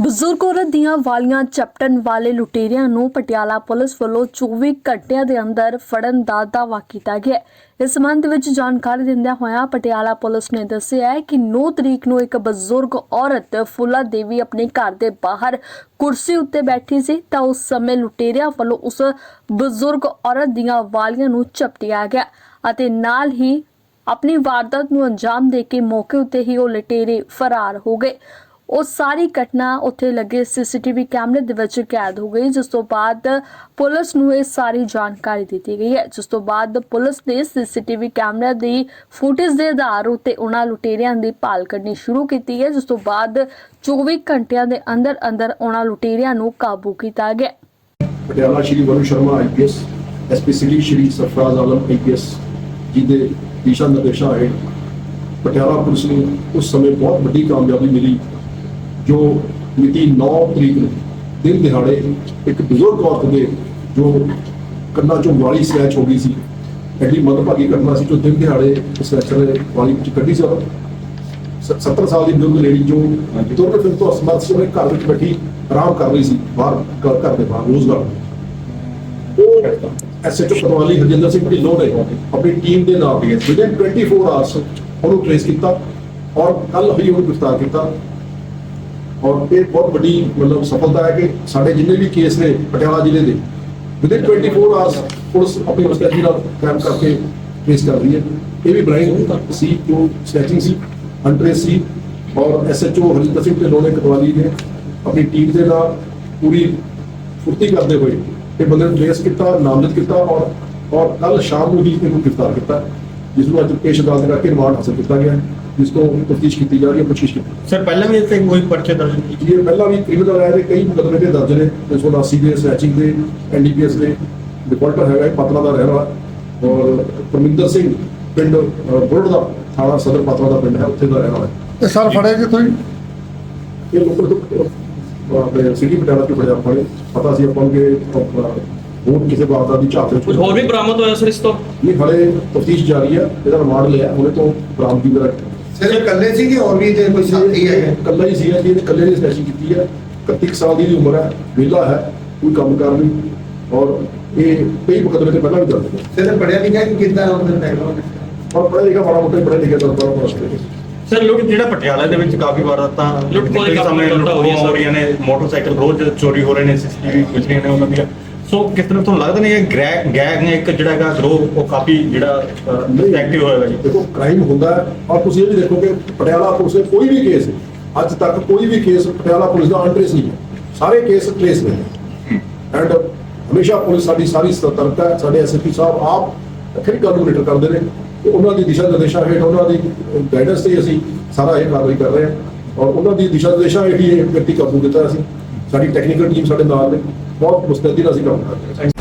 ਬਜ਼ੁਰਗ ਔਰਤ ਦੀਆਂ ਵਾਲੀਆਂ ਚਪਟਣ ਵਾਲੇ ਲੁਟੇਰਿਆਂ ਨੂੰ ਪਟਿਆਲਾ ਪੁਲਿਸ ਵੱਲੋਂ 24 ਘੰਟਿਆਂ ਦੇ ਅੰਦਰ ਫੜਨ ਦਾ ਦਾਅਵਾ ਕੀਤਾ ਗਿਆ ਇਸ ਸੰਬੰਧ ਵਿੱਚ ਜਾਣਕਾਰੀ ਦਿੰਦਿਆਂ ਹੋਇਆਂ ਪਟਿਆਲਾ ਪੁਲਿਸ ਨੇ ਦੱਸਿਆ ਹੈ ਕਿ 9 ਤਰੀਕ ਨੂੰ ਇੱਕ ਬਜ਼ੁਰਗ ਔਰਤ ਫੁੱਲਾ ਦੇਵੀ ਆਪਣੇ ਘਰ ਦੇ ਬਾਹਰ ਕੁਰਸੀ ਉੱਤੇ ਬੈਠੀ ਸੀ ਤਾਂ ਉਸ ਸਮੇਂ ਲੁਟੇਰਿਆਂ ਵੱਲੋਂ ਉਸ ਬਜ਼ੁਰਗ ਔਰਤ ਦੀਆਂ ਵਾਲੀਆਂ ਨੂੰ ਚਪਟਿਆ ਗਿਆ ਅਤੇ ਨਾਲ ਹੀ ਆਪਣੀ ਵਾਰਦਾਤ ਨੂੰ ਅੰਜਾਮ ਦੇ ਕੇ ਮੌਕੇ ਉੱਤੇ ਹੀ ਉਹ ਲਟੇਰੇ ਫਰਾਰ ਹੋ ਗਏ। ਉਹ ਸਾਰੀ ਘਟਨਾ ਉੱਥੇ ਲੱਗੇ ਸੀਸੀਟੀਵੀ ਕੈਮਰੇ ਦੇ ਵਿੱਚ ਕੈਦ ਹੋ ਗਈ, ਜਿਸ ਤੋਂ ਬਾਅਦ ਪੁਲਿਸ ਨੂੰ ਇਹ ਸਾਰੀ ਜਾਣਕਾਰੀ ਦਿੱਤੀ ਗਈ ਹੈ। ਜਿਸ ਤੋਂ ਬਾਅਦ ਪੁਲਿਸ ਨੇ ਸੀਸੀਟੀਵੀ ਕੈਮਰੇ ਦੀ ਫੁਟੇਜ ਦੇ ਆਧਾਰ ਉੱਤੇ ਉਹਨਾਂ ਲੁਟੇਰਿਆਂ ਦੀ ਭਾਲ ਕਰਨੀ ਸ਼ੁਰੂ ਕੀਤੀ ਹੈ, ਜਿਸ ਤੋਂ ਬਾਅਦ 24 ਘੰਟਿਆਂ ਦੇ ਅੰਦਰ ਅੰਦਰ ਉਹਨਾਂ ਲੁਟੇਰਿਆਂ ਨੂੰ ਕਾਬੂ ਕੀਤਾ ਗਿਆ। Patiala Shri Varun Sharma IPS SP city Shri Sarfaraz Alam IPS ji ਦੇ ਦਿਸ਼ਾ ਨਿਰਦੇਸ਼ਾਂ ਹੇਠ ਪਟਿਆਲਾ ਪੁਲਿਸ ਨੂੰ ਉਸ ਸਮੇਂ ਬਹੁਤ ਵੱਡੀ ਕਾਮਯਾਬੀ ਮਿਲੀ ਜੋ ਮਿਤੀ 9 ਤਰੀਕ ਨੂੰ ਦਿਨ ਦਿਹਾੜੇ ਇੱਕ ਬਜ਼ੁਰਗ ਔਰਤ ਦੇ ਜੋ ਕੰਨਾਂ ਚੋਂ ਵਾਲੀ ਸੈਚ ਹੋ ਗਈ ਸੀ ਐਡੀ ਮੰਦਭਾਗੀ ਘਟਨਾ ਸੀ ਜੋ ਦਿਨ ਦਿਹਾੜੇ ਉਸ ਸੈਚਰ ਨੇ ਵਾਲੀ ਵਿੱਚ ਕੱਢੀ ਸੀ ਔਰ ਸ- 70 ਸਾਲ ਦੀ ਬਜ਼ੁਰਗ ਲੇਡੀ ਜੋ ਤੁਰਨ ਫਿਰਨ ਤੋਂ ਅਸਮਰਥ ਸੀ ਉਹਨੇ ਘਰ ਵਿੱਚ ਬੈਠੀ ਆਰਾਮ ਕਰ ਰਹੀ ਸੀ ਬਾਹਰ ਘਰ ਘਰ ਦੇ ਬਾਹਰ ਰੋਜ਼ਗਾਰ ਉਹ ਐਸਐਚਓ ਪਟਵਾਲੀ ਹਰਜਿੰਦਰ ਸਿੰਘ ਢਿੱਲੋਂ ਨੇ ਆਪਣੀ ਟੀਮ ਦੇ ਨਾਲ ਵਿਦਿਨ 24 ਆਵਰਸ ਉਹਨੂੰ ਟ੍ਰੇਸ ਕੀਤਾ ਔਰ ਕੱਲ ਹੀ ਉਹਨੂੰ ਗ੍ਰਿਫਤਾਰ ਕੀਤਾ। ਔਰ ਇਹ ਬਹੁਤ ਵੱਡੀ ਮਤਲਬ ਸਫਲਤਾ ਹੈ ਕਿ ਸਾਡੇ ਜਿੰਨੇ ਵੀ ਕੇਸ ਨੇ ਪਟਿਆਲਾ ਜ਼ਿਲ੍ਹੇ ਦੇ ਵਿਦਿਨ 24 ਆਵਰਸ ਪੁਲਿਸ ਆਪਣੀ ਮੁਸਤੈਦੀ ਨਾਲ ਕੰਮ ਕਰਕੇ ਕੇਸ ਕਰ ਰਹੀ ਹੈ। ਇਹ ਵੀ ਬ੍ਰਾਈਨ ਸੀ, ਜੋ ਸਨੈਚਿੰਗ ਸੀ ਅੰਟਰੇਸ ਸੀ ਔਰ ਐਸਐਚਓ ਹਰਜਿੰਦਰ ਸਿੰਘ ਢਿੱਲੋਂ ਨੇ ਕਟਵਾਲੀ ਨੇ ਆਪਣੀ ਟੀਮ ਦੇ ਨਾਲ ਪੂਰੀ ਫੁਰਤੀ ਕਰਦੇ ਹੋਏ ਇਹ ਬੰਦੇ ਨੂੰ ਟ੍ਰੇਸ ਕੀਤਾ ਨਾਮਜ਼ਦ ਕੀਤਾ ਔਰ ਔਰ ਕੱਲ ਸ਼ਾਮ ਨੂੰ ਹੀ ਇਹਨੂੰ ਗ੍ਰਿਫਤਾਰ ਕੀਤਾ ਜਿਸ ਨੂੰ ਅੱਜ ਪੇਸ਼ ਅਦਾਲਤ ਕਰਕੇ ਰਿਮਾਂਡ ਹਾਸਲ ਕੀਤਾ ਗਿਆ ਹੈ, ਜਿਸ ਤੋਂ ਤਫਤੀਸ਼ ਕੀਤੀ ਜਾ ਰਹੀ ਹੈ ਪੁੱਛਿਸ਼ ਕੀਤੀ ਸਰ ਪਹਿਲਾਂ ਵੀ ਇੱਥੇ ਕੋਈ ਪਰਚੇ ਦਰਜ ਨਹੀਂ ਜੀ ਇਹ ਪਹਿਲਾਂ ਵੀ ਕ੍ਰਿਮੀਨਲ ਆਇਆ ਦੇ ਕਈ ਮੁਕੱਦਮੇ ਤੇ ਦਰਜ ਨੇ 380 ਦੇ ਸਨੈਚਿੰਗ ਦੇ ਐਨਡੀਪੀਐਸ ਦੇ ਡਿਫਾਲਟਰ ਹੈਗਾ ਪਤਨਾ ਦਾ ਰਹਿਣ ਵਾਲਾ ਔਰ ਪਰਮਿੰਦਰ ਸਿੰਘ ਪਿੰਡ ਬੁਰੜ ਦਾ ਥਾਣਾ ਸਦਰ ਪਤਨਾ ਦਾ ਪਿੰਡ ਹੈ ਉੱਥੇ ਦਾ ਰਹਿਣ ਵਾਲਾ ਸਰ ਫੜੇ ਕਿੱਥੋਂ ਇਹ ਲੋਕਲ ਤੋਂ ਆਪਣੇ ਸਿਟੀ ਪਟਿਆਲਾ ਤੋਂ ਬੜਿਆ ਫੜੇ ਪਤਾ ਸੀ ਆਪਾਂ ਨੂੰ ਕਿ ਆਪਣਾ ਹੋਰ ਕਿਸੇ ਵਾਰਦਾਤ ਦੀ ਝਾਕ ਵਿੱਚ ਕੁਝ ਹੋਰ ਵੀ ਬਰਾਮਦ ਹੋਇਆ ਸਰ ਇਸ ਤੋਂ ਇਹ ਹਲੇ ਤਫਤੀਸ਼ ਜਾਰੀ ਹੈ ਇਹਦਾ ਰਿਮਾਂਡ ਲਿਆ ਉਹਨੇ ਤੋਂ ਬਰਾਮਦੀ ਵਗੈਰਾ ਸਿਰ ਇਕੱਲੇ ਸੀ ਕਿ ਹੋਰ ਵੀ ਤੇ ਕੋਈ ਸਾਥੀ ਹੈਗੇ ਕੱਲਾ ਹੀ ਸੀਗਾ ਜੀ ਇਹਨੇ ਕੱਲੇ ਨੇ ਸਨੈਚਿੰਗ ਕੀਤੀ ਹੈ 31 ਸਾਲ ਦੀ ਇਹਦੀ ਉਮਰ ਹੈ ਵਿਹਲਾ ਹੈ ਕੋਈ ਕੰਮ ਕਰ ਨਹੀਂ ਔਰ ਇਹ ਕਈ ਮੁਕੱਦਮੇ ਤੇ ਪਹਿਲਾਂ ਵੀ ਦਰਜ ਨੇ ਸਿਰ ਪੜਿਆ ਲਿਖਿਆ ਕਿ ਕਿੱਦਾਂ ਉਹਦਾ ਬੈਕਗ੍ਰਾਉਂਡ ਔਰ ਪੜ੍ਹਿਆ ਲਿਖਿਆ ਮਾੜਾ ਮੋਟਾ ਹੀ ਪੜ੍ਹਿਆ ਲਿਖਿਆ ਦਾ ਬੜਾ ਸਰ ਲੋਕ ਜਿਹੜਾ ਪਟਿਆਲਾ ਦੇ ਵਿੱਚ ਕਾਫੀ ਵਾਰਦਾਤਾਂ ਲੁੱਟ ਦੀ ਕਈ ਸਮੇਂ ਕਾਫੀ ਲੁੱਟ ਹੋ ਰਹੀਆਂ ਹੋ ਨੇ ਮੋਟਰਸਾਈਕਲ ਰੋਜ਼ ਚੋਰੀ ਹੋ ਰਹੇ ਨੇ ਸੀਸੀਟੀਵੀ ਕੁਝ ਨੇ ਉਹਨਾਂ ਦੀਆਂ। ਸੋ ਕਿਸ ਤਰ੍ਹਾਂ ਤੁਹਾਨੂੰ ਲੱਗਦਾ ਨਹੀਂ ਇਹ ਗ੍ਰੈਗ ਗੈਗ ਨੇ ਇੱਕ ਜਿਹੜਾ ਹੈਗਾ ਗਰੋਹ ਉਹ ਕਾਫੀ ਜਿਹੜਾ ਐਕਟਿਵ ਹੋਏਗਾ ਜੀ? ਦੇਖੋ ਕ੍ਰਾਈਮ ਹੁੰਦਾ ਹੈ ਔਰ ਤੁਸੀਂ ਇਹ ਵੀ ਦੇਖੋ ਕਿ ਪਟਿਆਲਾ ਪੁਲਿਸ ਦੇ ਕੋਈ ਵੀ ਕੇਸ ਅੱਜ ਤੱਕ ਕੋਈ ਵੀ ਕੇਸ ਪਟਿਆਲਾ ਪੁਲਿਸ ਦਾ ਅਨਟ੍ਰੇਸ ਨਹੀਂ ਹੈ। ਸਾਰੇ ਕੇਸ ਟ੍ਰੇਸ ਨੇ। ਐਂਡ ਹਮੇਸ਼ਾ ਪੁਲਿਸ ਸਾਡੀ ਸਾਰੀ ਸਤਰਕਤਾ ਹੈ ਸਾਡੇ ਐਸਐਸਪੀ ਸਾਹਿਬ ਆਪ ਫਿਰ ਗੱਲ ਮੋਨੀਟਰ ਕਰਦੇ ਨੇ। ਤੇ ਉਹਨਾਂ ਦੀ ਦਿਸ਼ਾ ਨਿਰਦੇਸ਼ਾਂ ਹੇਠ ਉਹਨਾਂ ਦੀ ਗਾਈਡੈਂਸ ਤੇ ਅਸੀਂ ਸਾਰਾ ਇਹ ਕਾਰਵਾਈ ਕਰ ਰਹੇ ਹਾਂ। ਔਰ ਉਹਨਾਂ ਦੀ ਦਿਸ਼ਾ ਨਿਰਦੇਸ਼ਾਂ ਹੇਠ ਹੀ ਇਹ ਵਿਅਕਤੀ ਕਾਬੂ ਕੀਤਾ ਅਸੀਂ। ਸਾਡੀ ਟੈਕਨੀਕਲ ਟੀਮ ਸਾਡੇ ਨਾਲ ਨੇ। ਬਹੁਤ ਮੁਸਤੈਦੀ ਨਾਲ ਅਸੀਂ ਕੰਮ ਕਰ ਰਹੇ ਹਾਂ।